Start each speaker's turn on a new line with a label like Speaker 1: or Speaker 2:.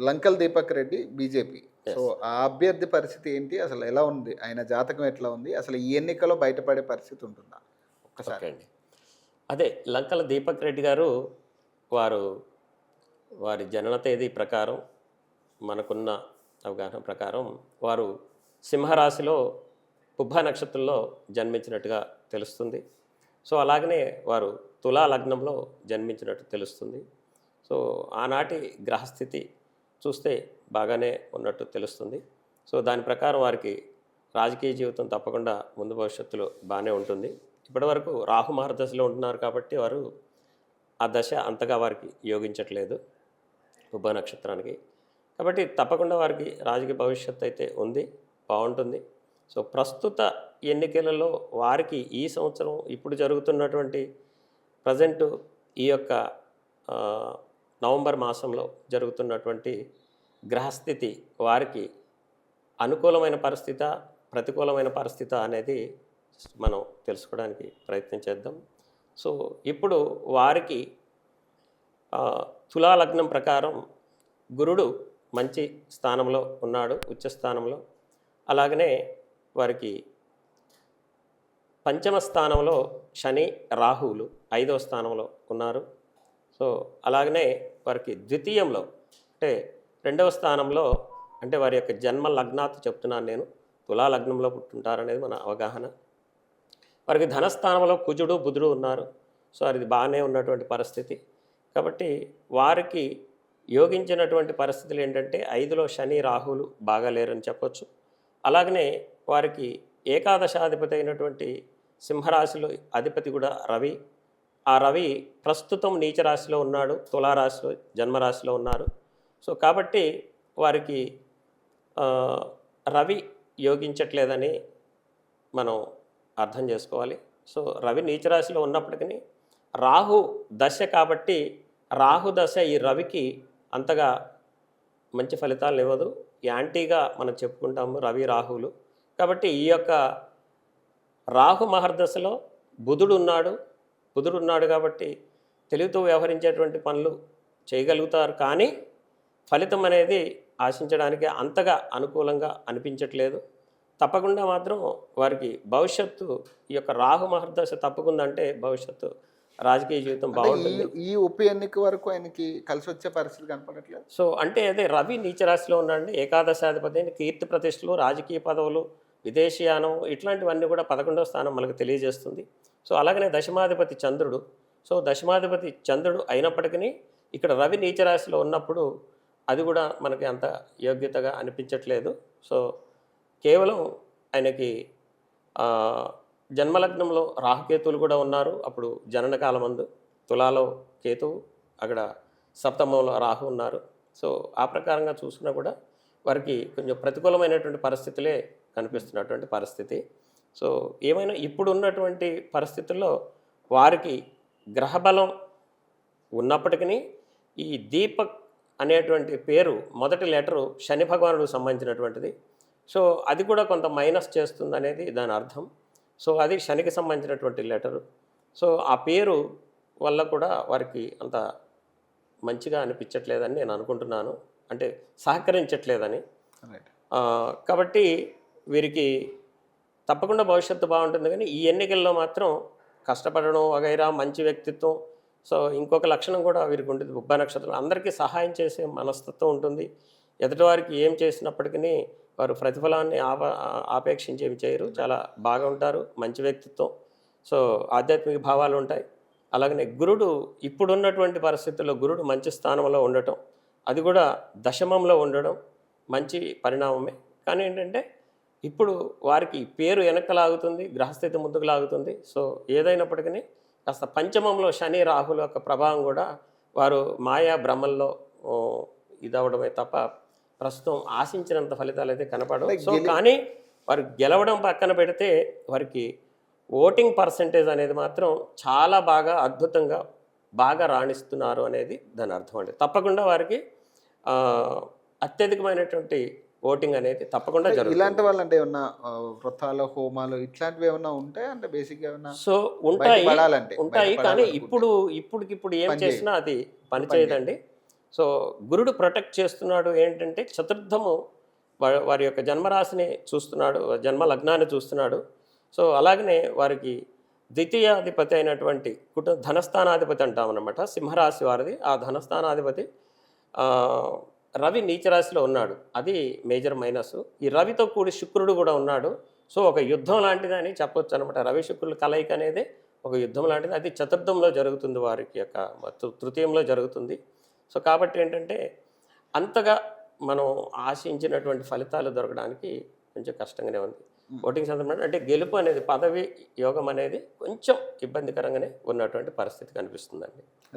Speaker 1: లంకల్ Deepak Reddy BJP. So ఆ అభ్యర్థి పరిస్థితి ఏంటి? అసలు ఎలా ఉంది? ఆయన జాతకం ఎట్లా ఉంది? అసలు ఈ ఎన్నికలో బయటపడే పరిస్థితి ఉంటుందా? ఒక్కసారి.
Speaker 2: అండి. అదే లంకల దీపక్ రెడ్డి గారు వారు వారి జనన తేదీ ప్రకారం మనకున్న అవగాహన ప్రకారం వారు సింహరాశిలో పుబ్బ నక్షత్రంలో జన్మించినట్టుగా తెలుస్తుంది. సో అలాగనే వారు తులా లగ్నంలో జన్మించినట్టు తెలుస్తుంది. సో ఆనాటి గ్రహస్థితి చూస్తే బాగానే ఉన్నట్టు తెలుస్తుంది. సో దాని ప్రకారం వారికి రాజకీయ జీవితం తప్పకుండా ముందు భవిష్యత్తులో బాగానే ఉంటుంది. ఇప్పటివరకు రాహు మహర్దశలో ఉంటున్నారు కాబట్టి వారు ఆ దశ అంతగా వారికి యోగించట్లేదు ఉభ నక్షత్రానికి. కాబట్టి తప్పకుండా వారికి రాజకీయ భవిష్యత్తు అయితే ఉంది బాగుంటుంది. సో ప్రస్తుత ఎన్నికలలో వారికి ఈ సంవత్సరం ఇప్పుడు జరుగుతున్నటువంటి ప్రజెంటు ఈ యొక్క నవంబర్ మాసంలో జరుగుతున్నటువంటి గ్రహస్థితి వారికి అనుకూలమైన పరిస్థిత ప్రతికూలమైన పరిస్థితి అనేది మనం తెలుసుకోవడానికి ప్రయత్నం చేద్దాం. సో ఇప్పుడు వారికి తులాలగ్నం ప్రకారం గురుడు మంచి స్థానంలో ఉన్నాడు ఉచ్చ స్థానంలో. అలాగనే వారికి పంచమ స్థానంలో శని రాహువులు ఐదవ స్థానంలో ఉన్నారు. సో అలాగనే వారికి ద్వితీయంలో అంటే రెండవ స్థానంలో అంటే వారి యొక్క జన్మ లగ్నాత్ చెప్తున్నాను నేను తులా లగ్నంలో పుట్టుంటారనేది మన అవగాహన. వారికి ధనస్థానంలో కుజుడు బుధుడు ఉన్నారు. సో అది బాగానే ఉన్నటువంటి పరిస్థితి. కాబట్టి వారికి యోగించినటువంటి పరిస్థితులు ఏంటంటే ఐదులో శని రాహులు బాగా లేరని చెప్పొచ్చు. అలాగనే వారికి ఏకాదశాధిపతి అయినటువంటి సింహరాశిలో అధిపతి కూడా రవి. ఆ రవి ప్రస్తుతం నీచరాశిలో ఉన్నాడు తులారాశిలో జన్మరాశిలో ఉన్నారు. సో కాబట్టి వారికి రవి యోగించట్లేదని మనం అర్థం చేసుకోవాలి. సో రవి నీచరాశిలో ఉన్నప్పటికీ రాహు దశ కాబట్టి రాహు దశ ఈ రవికి అంతగా మంచి ఫలితాలు ఇవ్వదు యాంటీగా మనం చెప్పుకుంటాము రవి రాహులు కాబట్టి ఈ యొక్క రాహు మహర్దశలో బుధుడు ఉన్నాడు ఉన్నాడు కాబట్టి తెలివితో వ్యవహరించేటువంటి పనులు చేయగలుగుతారు కానీ ఫలితం అనేది ఆశించడానికి అంతగా అనుకూలంగా అనిపించట్లేదు. తప్పకుండా మాత్రం వారికి భవిష్యత్తు ఈ యొక్క రాహు మహర్దశ తప్పకుందంటే భవిష్యత్తు రాజకీయ జీవితం బాగుంటుంది.
Speaker 1: ఈ ఉప ఎన్నిక వరకు ఆయనకి కలిసి వచ్చే పరిస్థితి కనపడట్లేదు?
Speaker 2: సో అంటే అదే రవి నీచరాశిలో ఉన్నాడండి. ఏకాదశాధిపతి అయిన కీర్తి ప్రతిష్టలు రాజకీయ పదవులు విదేశీయానం ఇట్లాంటివన్నీ కూడా పదకొండవ స్థానం మనకు తెలియజేస్తుంది. సో అలాగనే దశమాధిపతి చంద్రుడు. సో దశమాధిపతి చంద్రుడు అయినప్పటికీ ఇక్కడ రవి నీచరాశిలో ఉన్నప్పుడు అది కూడా మనకి అంత యోగ్యతగా అనిపించట్లేదు. సో కేవలం ఆయనకి జన్మలగ్నంలో రాహుకేతువులు కూడా ఉన్నారు. అప్పుడు జనన కాలమందు తులాలో కేతువు అక్కడ సప్తమంలో రాహు ఉన్నారు. సో ఆ ప్రకారంగా చూసుకున్నా కూడా వారికి కొంచెం ప్రతికూలమైనటువంటి పరిస్థితులే కనిపిస్తున్నటువంటి పరిస్థితి. సో ఏమైనా ఇప్పుడు ఉన్నటువంటి పరిస్థితుల్లో వారికి గ్రహబలం ఉన్నప్పటికీ ఈ దీపక్ అనేటువంటి పేరు మొదటి లెటరు శని భగవానుడికి సంబంధించినటువంటిది. సో అది కూడా కొంత మైనస్ చేస్తుంది అనేది దాని అర్థం. సో అది శనికి సంబంధించినటువంటి లెటరు. సో ఆ పేరు వల్ల కూడా వారికి అంత మంచిగా అనిపించట్లేదని నేను అనుకుంటున్నాను. అంటే సహకరించట్లేదని. కాబట్టి వీరికి తప్పకుండా భవిష్యత్తు బాగుంటుంది. కానీ ఈ ఎన్నికల్లో మాత్రం కష్టపడడం వగైరా మంచి వ్యక్తిత్వం సో ఇంకొక లక్షణం కూడా వీరికి ఉంటుంది. బుబ్బ నక్షత్రం అందరికీ సహాయం చేసే మనస్తత్వం ఉంటుంది. ఎదుటివారికి ఏం చేసినప్పటికీ వారు ప్రతిఫలాన్ని ఆప ఆపేక్షించేవి చేయరు. చాలా బాగా ఉంటారు. మంచి వ్యక్తిత్వం. సో ఆధ్యాత్మిక భావాలు ఉంటాయి. అలాగనే గురుడు ఇప్పుడున్నటువంటి పరిస్థితుల్లో గురుడు మంచి స్థానంలో ఉండటం అది కూడా దశమంలో ఉండడం మంచి పరిణామమే. కానీ ఏంటంటే ఇప్పుడు వారికి పేరు వెనక్కి లాగుతుంది గ్రహస్థితి ముందుకు లాగుతుంది. సో ఏదైనప్పటికీ కాస్త పంచమంలో శని రాహుల యొక్క ప్రభావం కూడా వారు మాయా భ్రమల్లో ఇదవడమే తప్ప ప్రస్తుతం ఆశించినంత ఫలితాలు అయితే కనపడవు. సో కానీ వారు గెలవడం పక్కన పెడితే వారికి ఓటింగ్ పర్సంటేజ్ అనేది మాత్రం చాలా బాగా అద్భుతంగా బాగా రాణిస్తున్నారు అనేది దాని అర్థం అండి. తప్పకుండా వారికి అత్యధికమైనటువంటి ఓటింగ్ అనేది తప్పకుండా జరుగుతుంది.
Speaker 1: ఇలాంటి వాళ్ళు అంటే ఏమన్నా వ్రతాలు హోమాలు ఇట్లాంటివి ఏమన్నా ఉంటాయి అంటే బేసిక్ ఏమన్నా
Speaker 2: సో ఉంటాయి. ఉంటాయి కానీ. ఇప్పుడు ఇప్పటికిప్పుడు ఏం. చేసినా అది పని చేయదండి. సో గురుడు ప్రొటెక్ట్ చేస్తున్నాడు ఏంటంటే చతుర్థము వారి యొక్క జన్మరాశిని చూస్తున్నాడు జన్మ లగ్నాన్ని చూస్తున్నాడు. సో అలాగనే వారికి ద్వితీయాధిపతి అయినటువంటి కుటుంబ ధనస్థానాధిపతి అంటాం అనమాట సింహరాశి వారిది. ఆ ధనస్థానాధిపతి రవి నీచరాశిలో ఉన్నాడు. అది మేజర్ మైనస్. ఈ రవితో కూడి శుక్రుడు కూడా ఉన్నాడు. సో ఒక యుద్ధం లాంటిదని చెప్పొచ్చు అనమాట. రవి శుక్రుల కలయిక అనేది ఒక యుద్ధం లాంటిది. అది చతుర్థంలో జరుగుతుంది వారికి యొక్క తృతీయంలో జరుగుతుంది. సో కాబట్టి ఏంటంటే అంతగా మనం ఆశించినటువంటి ఫలితాలు దొరకడానికి కొంచెం కష్టంగానే ఉంది. ఓటింగ్ సందర్భంగా అంటే గెలుపు అనేది పదవి యోగం అనేది కొంచెం ఇబ్బందికరంగానే ఉన్నటువంటి పరిస్థితి కనిపిస్తుందండి.